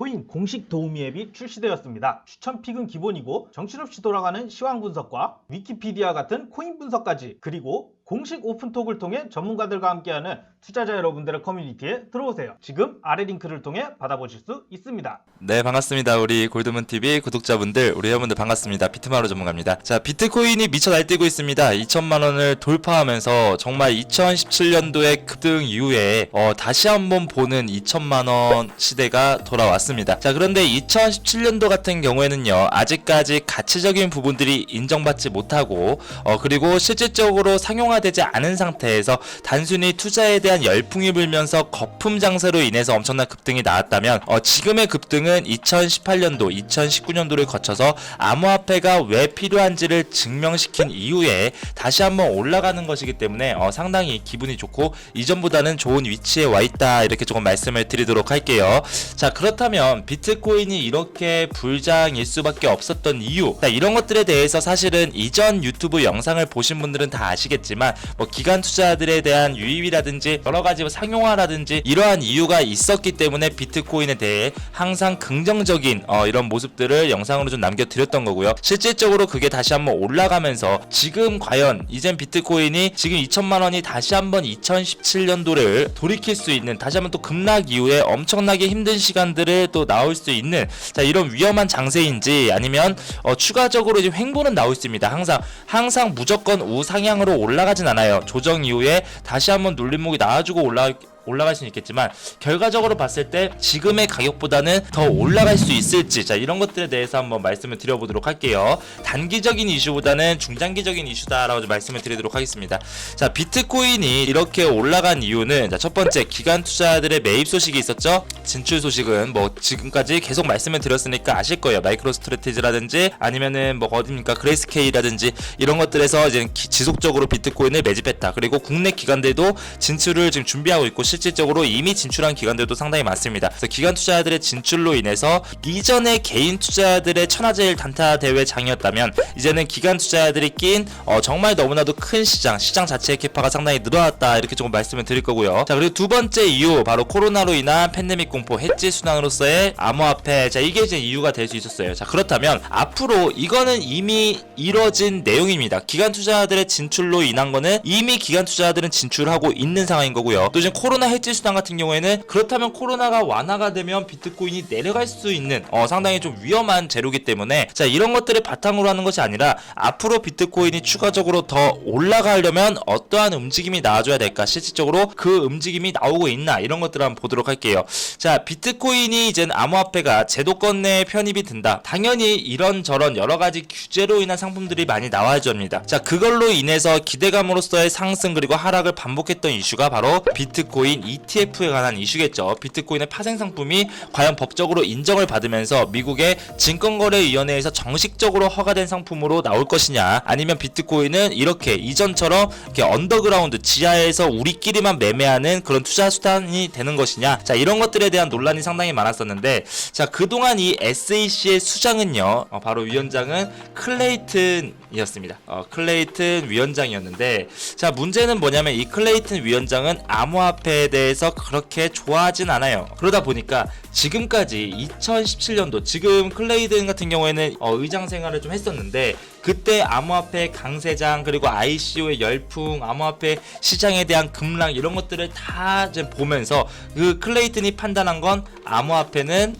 비트코인 공식 도우미 앱이 출시되었습니다. 추천 픽은 기본이고 정신없이 돌아가는 시황 분석과 위키피디아 같은 코인 분석까지 그리고 공식 오픈톡을 통해 전문가들과 함께하는 투자자 여러분들의 커뮤니티에 들어오세요. 지금 아래 링크를 통해 받아보실 수 있습니다. 네 반갑습니다. 우리 골드문 TV 구독자분들 우리 회원분들 반갑습니다. 비트마로 전문가입니다. 자 비트코인이 미쳐 날뛰고 있습니다. 2천만 원을 돌파하면서 정말 2017년도의 급등 이후에 어, 다시 한번 보는 2천만 원 시대가 돌아왔습니다. 자 그런데 2017년도 같은 경우에는요 아직까지 가치적인 부분들이 인정받지 못하고 어, 그리고 실질적으로 상용화 되지 않은 상태에서 단순히 투자에 대한 열풍이 불면서 거품 장세로 인해서 엄청난 급등이 나왔다면 어, 지금의 급등은 2018년도, 2019년도를 거쳐서 암호화폐가 왜 필요한지를 증명시킨 이후에 다시 한번 올라가는 것이기 때문에 어, 상당히 기분이 좋고 이전보다는 좋은 위치에 와 있다 이렇게 조금 말씀을 드리도록 할게요. 자 그렇다면 비트코인이 이렇게 불장일 수밖에 없었던 이유 자, 이런 것들에 대해서 사실은 이전 유튜브 영상을 보신 분들은 다 아시겠지만 뭐 기관 투자들에 대한 유입이라든지 여러 가지 뭐 상용화라든지 이러한 이유가 있었기 때문에 비트코인에 대해 항상 긍정적인 어, 이런 모습들을 영상으로 좀 남겨드렸던 거고요. 실질적으로 그게 다시 한번 올라가면서 지금 과연 이젠 비트코인이 지금 2천만 원이 다시 한번 2017년도를 돌이킬 수 있는 다시 한번 또 급락 이후에 엄청나게 힘든 시간들을 또 나올 수 있는 자 이런 위험한 장세인지 아니면 어, 추가적으로 이제 횡보는 나올 수 있습니다. 항상 항상 무조건 우상향으로 올라가 진 않아요. 조정 이후에 다시 한번 눌림목이 나와주고 올라 올라갈 수는 있겠지만 결과적으로 봤을 때 지금의 가격보다는 더 올라갈 수 있을지. 자 이런 것들에 대해서 한번 말씀을 드려보도록 할게요. 단기적인 이슈보다는 중장기적인 이슈다라고 좀 말씀을 드리도록 하겠습니다. 자 비트코인이 이렇게 올라간 이유는 자, 첫 번째 기관 투자들의 매입 소식이 있었죠? 진출 소식은 뭐 지금까지 계속 말씀을 드렸으니까 아실 거예요. 마이크로 스트레티지라든지 아니면은 뭐 어딥니까? 그레이스케이라든지 이런 것들에서 이제 기- 지속적으로 비트코인을 매집했다. 그리고 국내 기관들도 진출을 지금 준비하고 있고 실질적으로 이미 진출한 기관들도 상당히 많습니다. 그래서 기관 투자자들의 진출로 인해서 이전에 개인 투자자들의 천하제일 단타 대회 장이었다면 이제는 기관 투자자들이 낀 어, 정말 너무나도 큰 시장, 시장 자체의 캐파가 상당히 늘어났다 이렇게 조금 말씀을 드릴 거고요. 자 그리고 두 번째 이유 바로 코로나로 인한 팬데믹 공포 해지 순환으로서의 암호화폐 자 이게 이제 이유가 될 수 있었어요. 자 그렇다면 앞으로 이거는 이미 이뤄진 내용입니다. 기관 투자자들의 진출로 인한 거는 이미 기관 투자자들은 진출하고 있는 상황인 거고요. 또 지금 코로나 해지 수단 같은 경우에는 그렇다면 코로나가 완화가 되면 비트코인이 내려갈 수 있는 어, 상당히 좀 위험한 재료기 때문에 자 이런 것들을 바탕으로 하는 것이 아니라 앞으로 비트코인이 추가적으로 더 올라가려면 어떠한 움직임이 나와줘야 될까 실질적으로 그 움직임이 나오고 있나 이런 것들을 한번 보도록 할게요. 자 비트코인이 이제는 암호화폐가 제도권 내에 편입이 든다. 당연히 이런저런 여러 가지 규제로 인한 상품들이 많이 나와야 합니다. 자 그걸로 인해서 기대감으로서의 상승 그리고 하락을 반복했던 이슈가 바로 비트코인 ETF에 관한 이슈겠죠. 비트코인의 파생 상품이 과연 법적으로 인정을 받으면서 미국의 증권거래위원회에서 정식적으로 허가된 상품으로 나올 것이냐 아니면 비트코인은 이렇게 이전처럼 이렇게 언더그라운드 지하에서 우리끼리만 매매하는 그런 투자 수단이 되는 것이냐 자 이런 것들에 대한 논란이 상당히 많았었는데 자 그동안 이 SAC의 수장은요 어, 바로 위원장은 클레이튼 이었습니다. 어, 클레이튼 위원장이었는데 자 문제는 뭐냐면 이 클레이튼 위원장은 암호화폐에 대해서 그렇게 좋아하진 않아요. 그러다 보니까 지금까지 2017년도 지금 클레이든 같은 경우에는 어, 의장 생활을 좀 했었는데 그때 암호화폐 강세장 그리고 ICO의 열풍 암호화폐 시장에 대한 급락 이런 것들을 다 보면서 그 클레이튼이 판단한 건 암호화폐는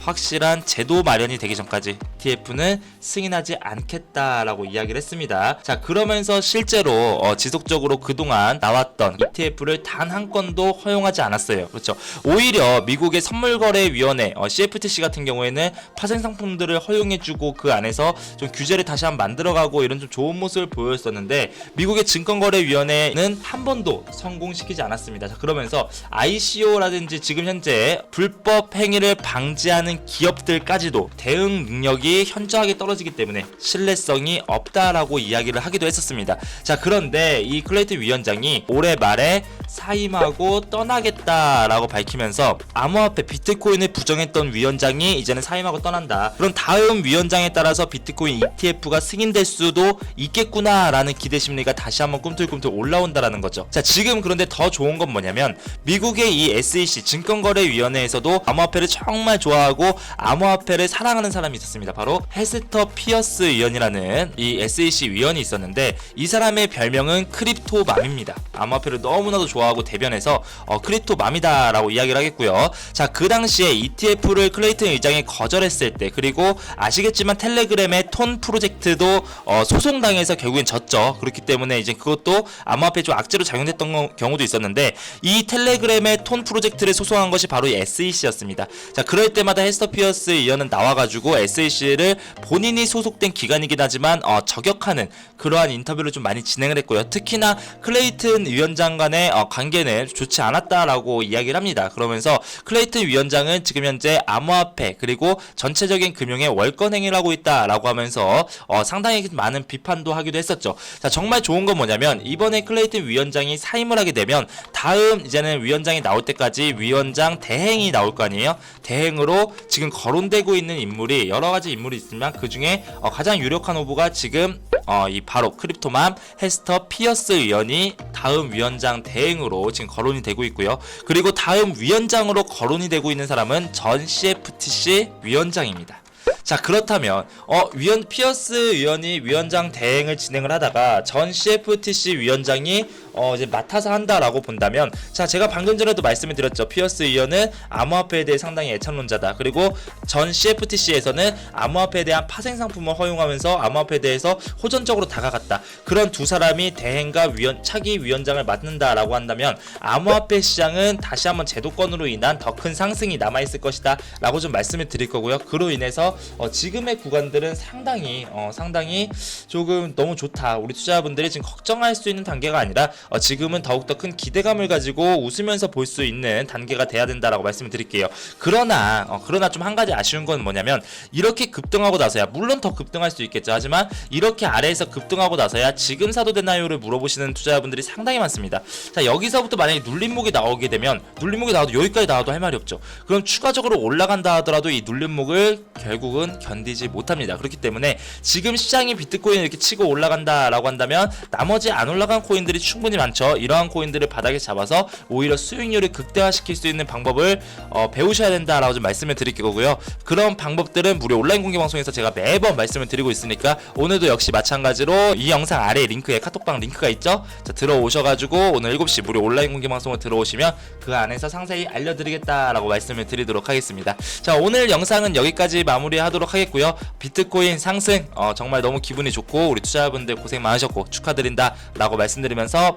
확실한 제도 마련이 되기 전까지 TF는 승인하지 않겠다라고 이야기를 했습니다. 자 그러면서 실제로 어, 지속적으로 그동안 나왔던 ETF를 단 한 건도 허용하지 않았어요. 그렇죠. 오히려 미국의 선물거래위원회 어, CFTC 같은 경우에는 파생 상품들을 허용해주고 그 안에서 좀 규제를 다시 한번 만들어가고 이런 좀 좋은 모습을 보였었는데 미국의 증권거래위원회는 한 번도 성공시키지 않았습니다. 자 그러면서 ICO라든지 지금 현재 불법 행위를 방지하는 기업들까지도 대응 능력이 현저하게 떨어지기 때문에 신뢰성이 없다라고 이야기를 하기도 했었습니다. 자 그런데 이 클레이튼 위원장이 올해 말에 사임하고 떠나겠다라고 밝히면서 암호화폐 비트코인을 부정했던 위원장이 이제는 사임하고 떠난다. 그럼 다음 위원장에 따라서 비트코인 ETF가 승인될 수도 있겠구나라는 기대 심리가 다시 한번 꿈틀꿈틀 올라온다라는 거죠. 자, 지금 그런데 더 좋은 건 뭐냐면 미국의 이 SEC 증권거래위원회에서도 암호화폐를 정말 좋아하고 암호화폐를 사랑하는 사람이 있었습니다. 바로 헤스터 피어스 위원이라는 이 SEC 위원이 있었는데 이 사람의 별명은 크립토맘입니다. 암호화폐를 너무나도 좋아하고 대변해서 어, 크립토맘이다라고 이야기를 하겠고요. 자, 그 당시에 ETF를 클레이튼 의장이 거절했을 때 그리고 아시겠지만 텔레그램의 톤 프로젝트도 어, 소송당해서 결국엔 졌죠. 그렇기 때문에 이제 그것도 암호 화폐 좀 악재로 작용됐던 거- 경우도 있었는데 이 텔레그램의 톤 프로젝트를 소송한 것이 바로 이 SEC였습니다. 자, 그럴 때마다 헤스터 피어스 의원은 나와가지고 SEC를 본인이 소속된 기관이긴 하지만 어, 저격하는 그러한 인터뷰를 좀 많이 진행을 했고요. 특히나 클레이튼 위원장 간의 어, 관계는 좋지 않았다라고 이야기를 합니다. 그러면서 클레이튼 위원장은 지금 현재 암호화폐 그리고 전체적인 금융의 월권 행위를 하고 있다라고 하면 서 어, 상당히 많은 비판도 하기도 했었죠. 자, 정말 좋은 건 뭐냐면 이번에 클레이튼 위원장이 사임을 하게 되면 다음 이제는 위원장이 나올 때까지 위원장 대행이 나올 거 아니에요? 대행으로 지금 거론되고 있는 인물이 여러 가지 인물이 있지만 그 중에 어, 가장 유력한 후보가 지금 어, 이 바로 크립토맘 헤스터 피어스 의원이 다음 위원장 대행으로 지금 거론이 되고 있고요. 그리고 다음 위원장으로 거론이 되고 있는 사람은 전 CFTC 위원장입니다. 자 그렇다면 어 위원 피어스 위원이 위원장 대행을 진행을 하다가 전 CFTC 위원장이 어 이제 맡아서 한다라고 본다면 자 제가 방금 전에도 말씀을 드렸죠. 피어스 위원은 암호화폐에 대해 상당히 애착론자다. 그리고 전 CFTC에서는 암호화폐에 대한 파생 상품을 허용하면서 암호화폐에 대해서 호전적으로 다가갔다. 그런 두 사람이 대행과 위원 차기 위원장을 맡는다라고 한다면 암호화폐 시장은 다시 한번 제도권으로 인한 더 큰 상승이 남아 있을 것이다. 라고 좀 말씀을 드릴 거고요. 그로 인해서 어, 지금의 구간들은 상당히 어, 상당히 조금 너무 좋다. 우리 투자자분들이 지금 걱정할 수 있는 단계가 아니라 어, 지금은 더욱더 큰 기대감을 가지고 웃으면서 볼 수 있는 단계가 돼야 된다라고 말씀을 드릴게요. 그러나 어, 그러나 좀 한 가지 아쉬운 건 뭐냐면 이렇게 급등하고 나서야 물론 더 급등할 수 있겠죠. 하지만 이렇게 아래에서 급등하고 나서야 지금 사도 되나요를 물어보시는 투자자분들이 상당히 많습니다. 자 여기서부터 만약에 눌림목이 나오게 되면 눌림목이 나와도 여기까지 나와도 할 말이 없죠. 그럼 추가적으로 올라간다 하더라도 이 눌림목을 결국은 견디지 못합니다. 그렇기 때문에 지금 시장이 비트코인 이렇게 치고 올라간다라고 한다면 나머지 안 올라간 코인들이 충분히 많죠. 이러한 코인들을 바닥에 잡아서 오히려 수익률을 극대화시킬 수 있는 방법을 어, 배우셔야 된다라고 좀 말씀을 드릴 거고요. 그런 방법들은 무료 온라인 공개 방송에서 제가 매번 말씀을 드리고 있으니까 오늘도 역시 마찬가지로 이 영상 아래 링크에 카톡방 링크가 있죠. 자, 들어오셔가지고 오늘 7시 무료 온라인 공개 방송을 들어오시면 그 안에서 상세히 알려드리겠다라고 말씀을 드리도록 하겠습니다. 자, 오늘 영상은 여기까지 마무리하도록 하겠고요. 비트코인 상승 어, 정말 너무 기분이 좋고 우리 투자자분들 고생 많으셨고 축하드린다라고 말씀드리면서